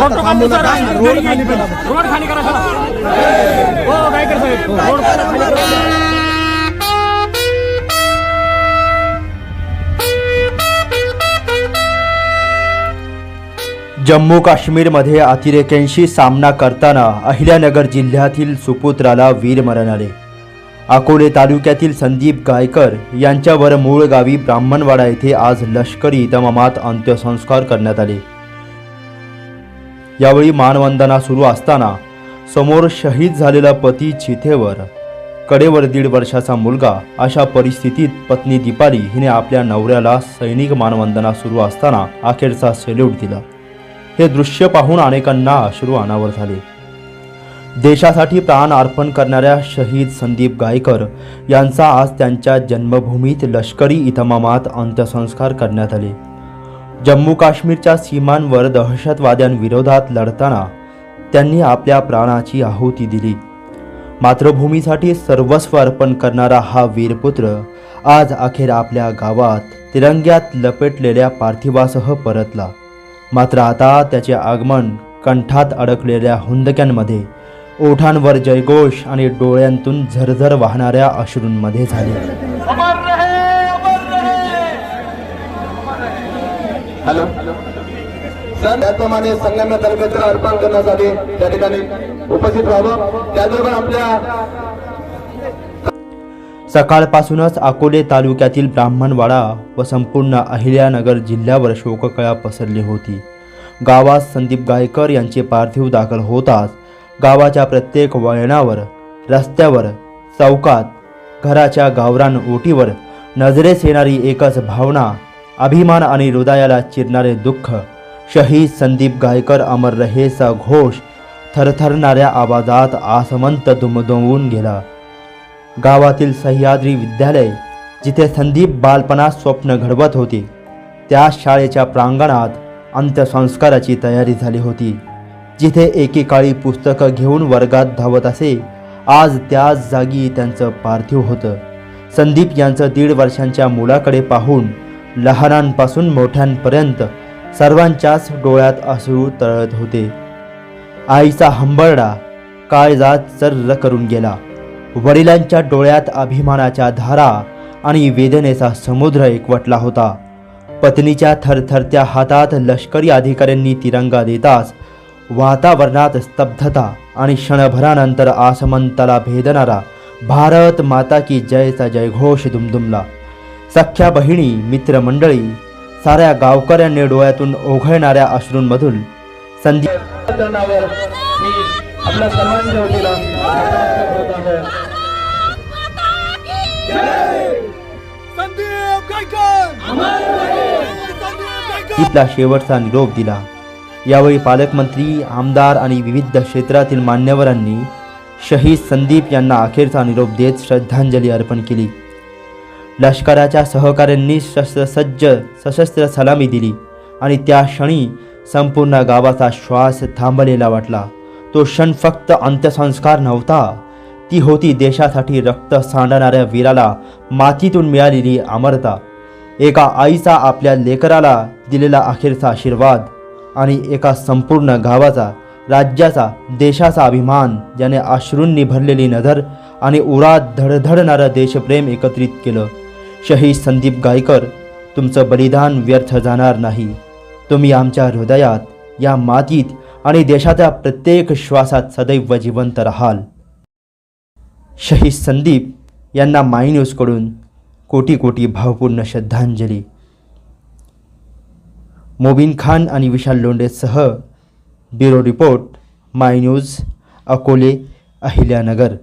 Road खाली करा road खाली करा हो काय कर साहेब रोड खाली करा जम्मू काश्मीरमध्ये अतिरेक्यांशी सामना करताना अहिल्यानगर जिल्ह्यातील सुपुत्राला वीरमरण आले. अकोले तालुक्यातील संदीप गायकर यांच्यावर मूळ गावी ब्राह्मणवाडा येथे आज लष्करी इतमामात अंत्यसंस्कार करण्यात आले. यावेळी मानवंदना सुरू असताना समोर शहीद झालेला पती चिथेवर कडेवर दीड वर्षाचा मुलगा अशा परिस्थितीत पत्नी दीपाली हिने आपल्या नवऱ्याला सैनिक मानवंदना सुरू असताना अखेरचा सेल्यूट दिला. हे दृश्य पाहून अनेकांना अश्रू अनावर झाले. देशासाठी प्राण अर्पण करणाऱ्या शहीद संदीप गायकर यांचा आज त्यांच्या जन्मभूमीत लष्करी इतमामात अंत्यसंस्कार करण्यात आले. जम्मू काश्मीरच्या सीमांवर दहशतवाद्यांविरोधात लढताना त्यांनी आपल्या प्राणाची आहुती दिली. मातृभूमीसाठी सर्वस्व अर्पण करणारा हा वीरपुत्र आज अखेर आपल्या गावात तिरंग्यात लपेटलेल्या पार्थिवासह परतला. मात्र आता त्याचे आगमन कंठात अडकलेल्या हुंदक्यांमध्ये ओठांवर जयघोष आणि डोळ्यांतून झरझर वाहणाऱ्या अश्रूंमध्ये झाले. हॅलो. संगम्य अर्पण करण्यासाठी त्या ठिकाणी उपस्थित राहावं. त्याचबरोबर आपल्या सकाळपासूनच अकोले तालुक्यातील ब्राह्मणवाडा व संपूर्ण अहिल्यानगर जिल्ह्यावर शोककळा पसरली होती. गावात संदीप गायकर यांचे पार्थिव दाखल होताच गावाच्या प्रत्येक वळणावर रस्त्यावर चौकात घराच्या गावरान ओटीवर नजरेस येणारी एकच भावना अभिमान आणि हृदयाला चिरणारे दुःख. शहीद संदीप गायकर अमर रहेचा घोष थरथरणाऱ्या आवाजात आसमंत दुमदुमवून गेला. गावातील सह्याद्री विद्यालय जिथे संदीप बालपणात स्वप्न घडवत होते त्या शाळेच्या प्रांगणात अंत्यसंस्काराची तयारी झाली होती. जिथे एकेकाळी पुस्तकं घेऊन वर्गात धावत असे आज त्याच जागी त्यांचं पार्थिव होतं. संदीप यांचं दीड वर्षांच्या मुलाकडे पाहून लहानांपासून मोठ्यांपर्यंत सर्वांच्याच डोळ्यात अश्रू तळत होते. आईचा हंबरडा काळजात चर्र करून गेला. वडिलांच्या डोळ्यात अभिमानाच्या धारा आणि वेदनेचा समुद्र एकवटला होता. पत्नीच्या थरथरत्या हातात लष्करी अधिकाऱ्यांनी तिरंगा देताच वातावरणात स्तब्धता आणि क्षणभरानंतर आसमंताला भेदणारा भारत माता की जयचा जयघोष दुमदुमला. सख्या बहिणी मित्रमंडळी साऱ्या गावकऱ्यांनी डोळ्यातून ओघळणाऱ्या अश्रूंमधून संधी चरणावर आपल्या सर्वांच्या वतीला शेवटचा निरोप दिला. यावेळी पालकमंत्री आमदार आणि विविध क्षेत्रातील मान्यवरांनी शहीद संदीप यांना अखेरचा निरोप देत श्रद्धांजली अर्पण केली. लष्कराच्या सहकाऱ्यांनी शस्त्रसज्ज सशस्त्र सलामी दिली आणि त्या क्षणी संपूर्ण गावाचा श्वास थांबलेला वाटला. तो क्षण फक्त अंत्यसंस्कार नव्हता ती होती देशासाठी रक्त सांडणाऱ्या वीराला मातीतून मिळालेली अमरता एका आईचा आपल्या लेकराला दिलेला अखेरचा आशीर्वाद. आणि एका संपूर्ण गावाचा राज्याचा देशाचा अभिमान ज्याने अश्रूंनी भरलेली नजर आणि उरात धडधडणारं देशप्रेम एकत्रित केलं. शहीद संदीप गायकर तुमचं बलिदान व्यर्थ जाणार नाही. तुम्ही आमच्या हृदयात या मातीत आणि देशाच्या प्रत्येक श्वासात सदैव जिवंत राहाल. शहीद संदीप यांना माय न्यूजकडून कोटी कोटी भावपूर्ण श्रद्धांजली. मोबिन खान आणि Vishal लोंडेसह bureau report my news Akole Ahilyanagar.